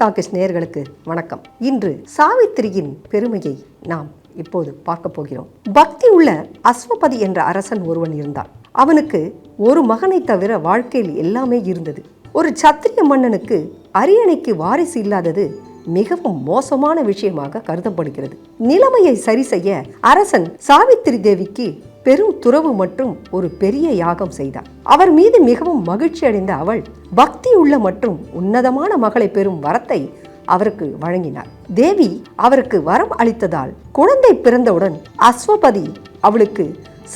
Talkies நேயர்களுக்கு வணக்கம். இன்று சாவித்திரியின் பெருமையை நாம் இப்போது பார்க்க போகிறோம். பக்தி உள்ள அஸ்வபதி என்ற அரசன் ஒருவன் இருந்தான். அவனுக்கு ஒரு மகனை தவிர வாழ்க்கையில் எல்லாமே இருந்தது. ஒரு சத்திரிய மன்னனுக்கு அரியணைக்கு வாரிசு இல்லாதது மிகவும் மோசமான விஷயமாக கருதப்படுகிறது. நிலைமையை சரி செய்ய அரசன் சாவித்திரி தேவிக்கு பெரும் துறவு மற்றும் ஒரு பெரிய யாகம் செய்தார். அவர் மீது மிகவும் மகிழ்ச்சி அடைந்த அவள் பக்தி உள்ள மற்றும் உன்னதமான மகளை பெறும் வரத்தை அவருக்கு வழங்கினார். தேவி அவருக்கு வரம் அளித்ததால் குழந்தை பிறந்தவுடன் அஸ்வபதி அவளுக்கு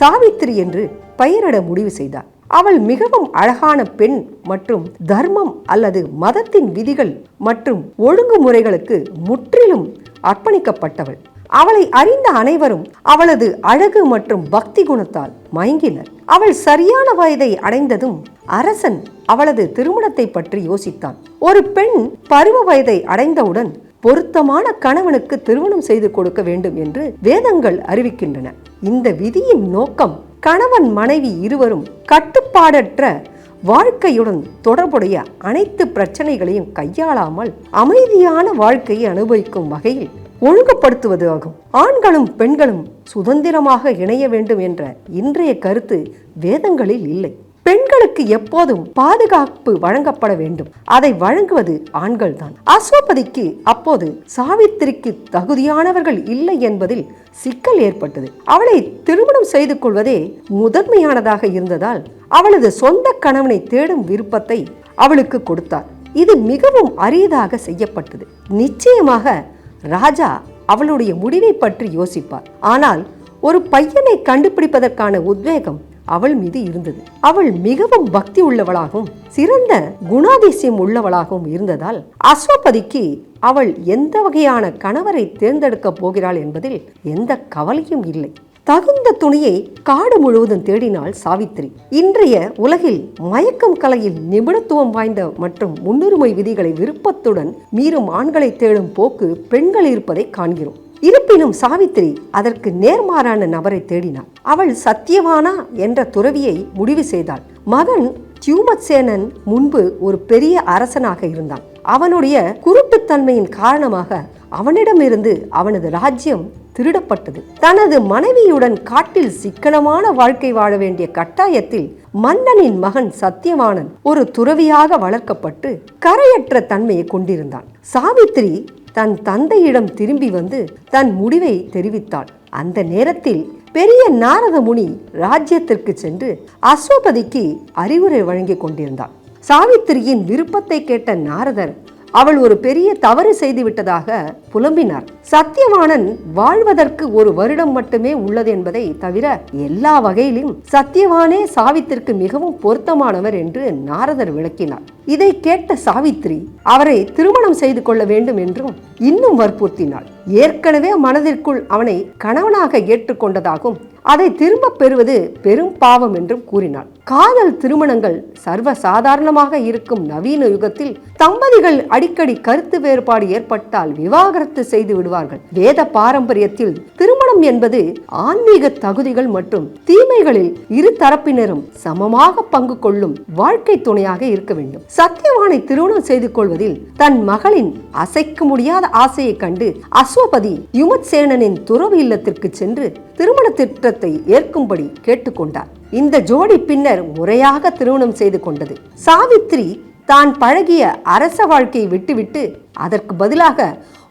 சாவித்திரி என்று பெயரிட முடிவு செய்தார். அவள் மிகவும் அழகான பெண் மற்றும் தர்மம் அல்லது மதத்தின் விதிகள் மற்றும் ஒழுங்குமுறைகளுக்கு முற்றிலும் அர்ப்பணிக்கப்பட்டவள். அவளை அறிந்த அனைவரும் அவளது அழகு மற்றும் பக்தி குணத்தால் மயங்கினர். அவள் சரியான வயதை அடைந்ததும் அரசன் அவளது திருமணத்தை பற்றி யோசித்தான். ஒரு பெண் பருவ வயதை அடைந்தவுடன் பொருத்தமான கணவனுக்கு திருமணம் செய்து கொடுக்க வேண்டும் என்று வேதங்கள் அறிவிக்கின்றன. இந்த விதியின் நோக்கம் கணவன் மனைவி இருவரும் கட்டுப்பாடற்ற வாழ்க்கையுடன் தொடர்புடைய அனைத்து பிரச்சனைகளையும் கையாளாமல் அமைதியான வாழ்க்கையை அனுபவிக்கும் வகையில் ஒழுங்குபடுத்துவது ஆகும் ஆண்களும் பெண்களும் சுதந்திரமாக இணைய வேண்டும் என்ற இன்றைய கருத்து வேதங்களில் இல்லை. பெண்களுக்கு எப்போதும் பாதுகாப்பு வழங்கப்பட வேண்டும். அதை வழங்குவது ஆண்கள்தான் அஸ்வபதிக்கு அப்போது சாவித்திரிக்கு தகுதியானவர்கள் இல்லை என்பதில் சிக்கல் ஏற்பட்டது. அவளை திருமணம் செய்து கொள்வதே முதன்மையானதாக இருந்ததால் அவளது சொந்த கணவனை தேடும் விருப்பத்தை அவளுக்கு கொடுத்தார். இது மிகவும் அரியதாக செய்யப்பட்டது. நிச்சயமாக ராஜா அவளுடைய முடிவை பற்றி யோசிப்பார். ஆனால் ஒரு பையனை கண்டுபிடிப்பதற்கான உத்வேகம் அவள் மீது இருந்தது. அவள் மிகவும் பக்தி உள்ளவளாகவும் சிறந்த குணாதிசயம் உள்ளவளாகவும் இருந்ததால் அஸ்வபதிக்கு அவள் எந்த வகையான கணவரை தேர்ந்தெடுக்கப் போகிறாள் என்பதில் எந்த கவலையும் இல்லை. தகுந்த துணியை காடு முழுவதும் தேடினாள் சாவித்திரி. இன்றைய உலகில் மயக்கம் கலையில் நிபுணத்துவம் வாய்ந்த மற்றும் முன்னுரிமை விதிகளை விருப்பத்துடன் மீறும் ஆண்களை தேடும் போக்கு பெண்கள் இருப்பதை காண்கிறோம். இருப்பினும் சாவித்திரி அதற்கு நேர்மாறான நபரை தேடினாள். அவள் சத்தியவானா என்ற துறவியை முடிவு செய்தாள். மகன் தியூமத்சேனன் முன்பு ஒரு பெரிய அரசனாக இருந்தான். அவனுடைய குருட்டுத்தன்மையின் காரணமாக அவனிடமிருந்து அவனது ராஜ்யம் திருடப்பட்டது. தனது மனைவியுடன் காட்டில் சிக்கனமான வாழ்க்கை வாழ வேண்டிய கட்டாயத்தில் மன்னனின் மகன் சத்தியவானன் ஒரு துறவியாக வளர்க்கப்பட்டு கரையற்ற தன்மையை கொண்டிருந்தான். சாவித்திரி தன் தந்தையிடம் திரும்பி வந்து தன் முடிவை தெரிவித்தாள். அந்த நேரத்தில் பெரிய நாரத முனி ராஜ்யத்திற்கு சென்று அஸ்வபதிக்கு அறிவுரை வழங்கிக் கொண்டிருந்தான் சாவித்திரியின் விருப்பத்தை கேட்ட நாரதர் அவள் ஒரு பெரிய தவறு செய்து விட்டதாக புலம்பினார். சத்தியவானன் வாழ்வதற்கு ஒரு வருடம் மட்டுமே உள்ளது என்பதை தவிர எல்லா வகையிலும் சத்தியவானே சாவித்திற்கு மிகவும் பொருத்தமானவர் என்று நாரதர் விளக்கினார். இதை கேட்ட சாவித்திரி அவரை திருமணம் செய்து கொள்ள வேண்டும் என்றும் இன்னும் வற்புறுத்தினாள். ஏற்கனவே மனதிற்குள் அவனை கணவனாக ஏற்றுக்கொண்டதாகும் அதை திரும்ப பெறுவது பெரும் பாவம் என்றும் கூறினாள். காதல் திருமணங்கள் சர்வ சாதாரணமாக இருக்கும் நவீன யுகத்தில் தம்பதிகள் அடிக்கடி கருத்து வேறுபாடு ஏற்பட்டால் விவாகரத்து செய்து விடுவார்கள். வேத பாரம்பரியத்தில் திருமணம் என்பது ஆன்மீக தகுதிகள் மற்றும் தீமைகளில் இரு தரப்பினரும் சமமாக பங்கு கொள்ளும் வாழ்க்கை துணையாக இருக்க வேண்டும். சத்தியவானை திருமணம் செய்து கொள்வதில் தன் மகளின் அசைக்க முடியாத ஆசையை கண்டு அஸ்வபதி யுமத்சேனனின் துறவு இல்லத்திற்கு சென்று திருமண திட்டத்தை ஏற்கும்படி கேட்டுக்கொண்டார் இந்த ஜோடி பின்னர் முறையாக திருமணம் செய்து கொண்டது. சாவித்ரி தான் பழகிய அரச வாழ்க்கையை விட்டுவிட்டு அதற்கு பதிலாக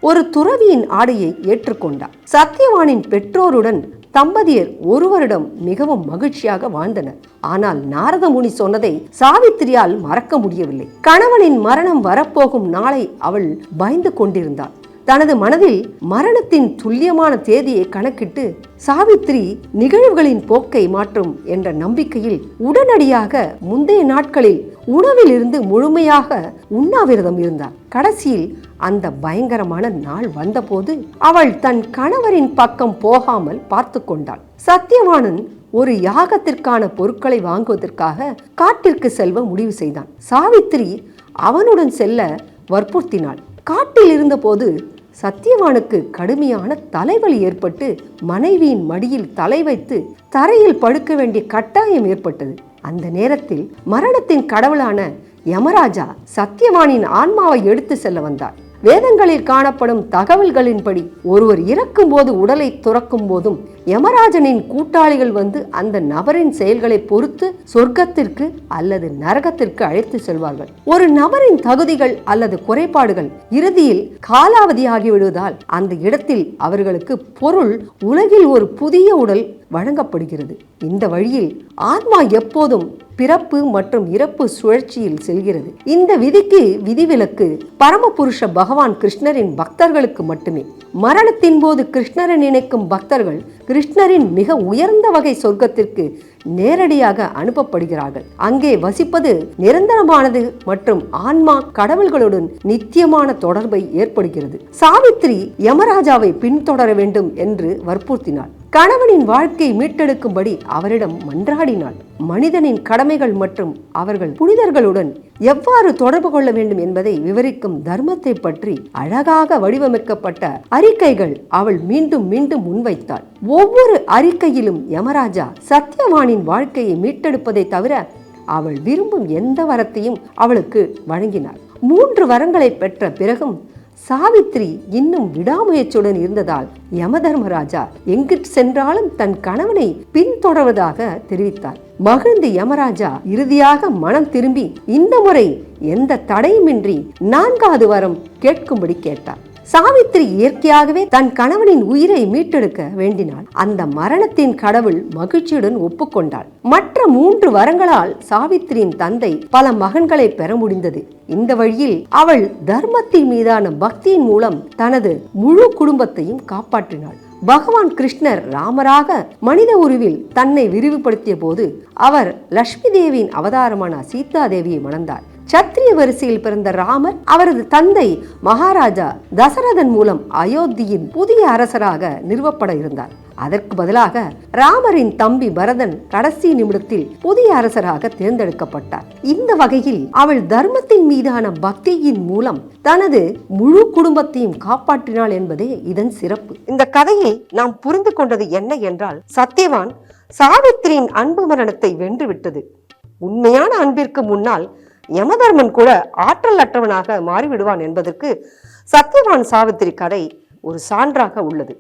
ஒரு துறவியின் ஆடையை ஏற்றுக்கொண்டார். சத்தியவானின் பெற்றோருடன் தம்பதியர் ஒருவரிடம் மிகவும் மகிழ்ச்சியாக வாழ்ந்தனர். ஆனால் நாரத முனி சொன்னதை சாவித்திரியால் மறக்க முடியவில்லை. கணவனின் மரணம் வரப்போகும் நாளை அவள் பயந்து கொண்டிருந்தாள். தனது மனதில் மரணத்தின் துல்லியமான தேதியை கணக்கிட்டு சாவித்திரி நிகழ்வுகளின் போக்கை மாற்றும் என்ற நம்பிக்கையில் உடனடியாக முந்தைய நாட்களில் உணவில் இருந்து முழுமையாக உண்ணாவிரதம் இருந்தார். கடைசியில் அந்த பயங்கரமான நாள் வந்தபோது அவள் தன் கணவரின் பக்கம் போகாமல் பார்த்து கொண்டாள். சத்தியவானன் ஒரு யாகத்திற்கான பொருட்களை வாங்குவதற்காக காட்டிற்கு செல்வ முடிவு செய்தான். சாவித்திரி அவனுடன் செல்ல வற்புறுத்தினாள். காட்டில் இருந்தபோது சத்தியவானுக்கு கடுமையான தலைவலி ஏற்பட்டு மனைவியின் மடியில் தலை வைத்து தரையில் படுக்க வேண்டிய கட்டாயம் ஏற்பட்டது. அந்த நேரத்தில் மரணத்தின் கடவுளான யமராஜா சத்தியவானின் ஆன்மாவை எடுத்து செல்ல வந்தார். வேதங்களில் காணப்படும் தகவல்களின்படி ஒருவர் இறக்கும் போது உடலை துறக்கும் போதும் யமராஜனின் கூட்டாளிகள் வந்து அந்த நபரின் செயல்களை பொறுத்து சொர்க்கத்திற்கு அல்லது நரகத்திற்கு அழைத்து செல்வார்கள். ஒரு நபரின் தகுதிகள் அல்லது குறைபாடுகள் இறுதியில் காலாவதியாகிவிடுவதால் அந்த இடத்தில் அவர்களுக்கு பொருள் உலகில் ஒரு புதிய உடல் வழங்கப்படுகிறது. இந்த வழியில் ஆத்மா எப்போதும் பிறப்பு மற்றும் இறப்பு சுழற்சியில் செல்கிறது. இந்த விதிக்கு விதிவிலக்கு பரமபுருஷ பகவான் கிருஷ்ணரின் பக்தர்களுக்கு மட்டுமே. மரணத்தின் போது கிருஷ்ணரை நினைக்கும் பக்தர்கள் கிருஷ்ணரின் மிக உயர்ந்த வகை சொர்க்கத்திற்கு நேரடியாக அனுப்பப்படுகிறார்கள். அங்கே வசிப்பது நிரந்தரமானது மற்றும் ஆன்மா கடவுள்களுடன் நித்தியமான தொடர்பை ஏற்படுகிறது. சாவித்ரி யமராஜாவை பின்தொடர வேண்டும் என்று வற்புறுத்தினாள். கணவனின் வாழ்க்கை மீட்டெடுக்கும்படி அவரிடம் மன்றாடினாள். மனிதனின் கடமைகள் மற்றும் அவர்கள் புனிதர்களுடன் எவ்வாறு தொடர்பு கொள்ள வேண்டும் என்பதை விவரிக்கும் தர்மத்தை பற்றி அழகாக வடிவமைக்கப்பட்ட அறிக்கைகள் அவள் மீண்டும் மீண்டும் முன்வைத்தாள். ஒவ்வொரு அறிக்கையிலும் யமராஜா சத்யவானின் வாழ்க்கையை மீட்டெடுப்பதை தவிர அவள் விரும்பும் எந்த வரத்தையும் அவளுக்கு வழங்கினார் மூன்று வரங்களை பெற்ற பிறகும் சாவித்ரி இன்னும் விடாமுயற்சியுடன் இருந்ததால் யமதர்மராஜா எங்கு சென்றாலும் தன் கணவனை பின்தொடர்வதாக தெரிவித்தார். மகிழ்ந்து யமராஜா இறுதியாக மனம் திரும்பி இந்த முறை எந்த தடையுமின்றி நான்காவது வரம் கேட்கும்படி கேட்டார். சாவித்திரி இயற்கையாகவே தன் கணவனின் உயிரை மீட்டெடுக்க வேண்டினாள். அந்த மரணத்தின் கடவுள் மகிழ்ச்சியுடன் ஒப்புக்கொண்டாள். மற்ற மூன்று வரங்களால் சாவித்திரியின் தந்தை பல மகன்களை பெற முடிந்தது. இந்த வழியில் அவள் தர்மத்தின் மீதான பக்தியின் மூலம் தனது முழு குடும்பத்தையும் காப்பாற்றினாள். பகவான் கிருஷ்ணர் ராமராக மனித உருவில் தன்னை விரிவுபடுத்திய போது அவர் லட்சுமி தேவியின் அவதாரமான சீதா தேவியை மணந்தார். சத்திரிய வரிசையில் பிறந்த ராமர் அவரது தந்தை மகாராஜா தசரதன் மூலம் அயோத்தியின் புதிய அரசராக நிறுவப்பட இருந்தார். அதற்கு பதிலாக ராமரின் தம்பி பரதன் கடைசி நிமிடத்தில் புதிய அரசராக தேர்ந்தெடுக்கப்பட்டார். இந்த வகையில் அவள் தர்மத்தின் மீதான பக்தியின் மூலம் தனது முழு குடும்பத்தையும் காப்பாற்றினாள் என்பதே இதன் சிறப்பு. இந்த கதையை நாம் புரிந்து கொண்டது என்ன என்றால் சத்யவான் சாவித்திரியின் அன்பு மரணத்தை வென்றுவிட்டது உண்மையான அன்பிற்கு முன்னால் யமதர்மன் கூட ஆற்றல் அற்றவனாக மாறிவிடுவான் என்பதற்கு சத்யவான் சாவித்திரி கதை ஒரு சான்றாக உள்ளது.